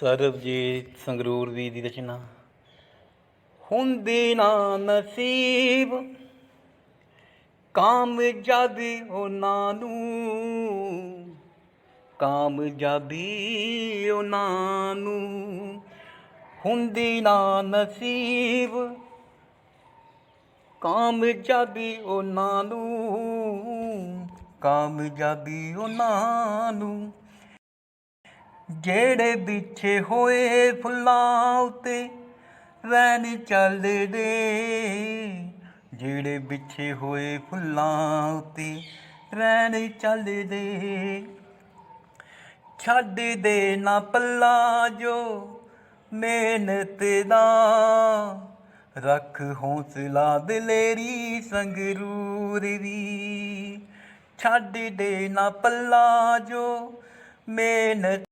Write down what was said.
ਸਰਬਜੀਤ ਸੰਗਰੂਰ ਦੀ ਦੀ ਰਚਨਾ। ਹੁੰਦੀ ਨਾ ਨਸੀਬ ਕਾਮਯਾਬੀ ਉਹਨਾਂ ਨੂੰ ਕਾਮਯਾਬੀ ਉਹਨਾਂ ਨੂੰ। ਹੁੰਦੀ ਨਾ ਨਸੀਬ ਕਾਮਯਾਬੀ ਉਹਨਾਂ ਨੂੰ ਕਾਮਯਾਬੀ ਉਹਨਾਂ ਨੂੰ। ਜਿਹੜੇ ਵਿਛੇ ਹੋਏ ਫੁੱਲਾਂ ਉਤੇ ਰੈਣ ਚੱਲਦੇ, ਜਿਹੜੇ ਵਿਛੇ ਹੋਏ ਫੁੱਲਾਂ ਉਤੇ ਰੈਣ ਚੱਲਦੇ। ਛੱਡ ਦੇ ਨਾ ਪੱਲਾ ਜੋ ਮਿਹਨਤ ਦਾ, ਰੱਖ ਹੌਸਲਾ ਦਲੇਰੀ ਸੰਗਰੂਰ ਦੀ। ਛੱਡ ਦੇ ਨਾ ਪੱਲਾ ਜੋ ਮਿਹਨਤ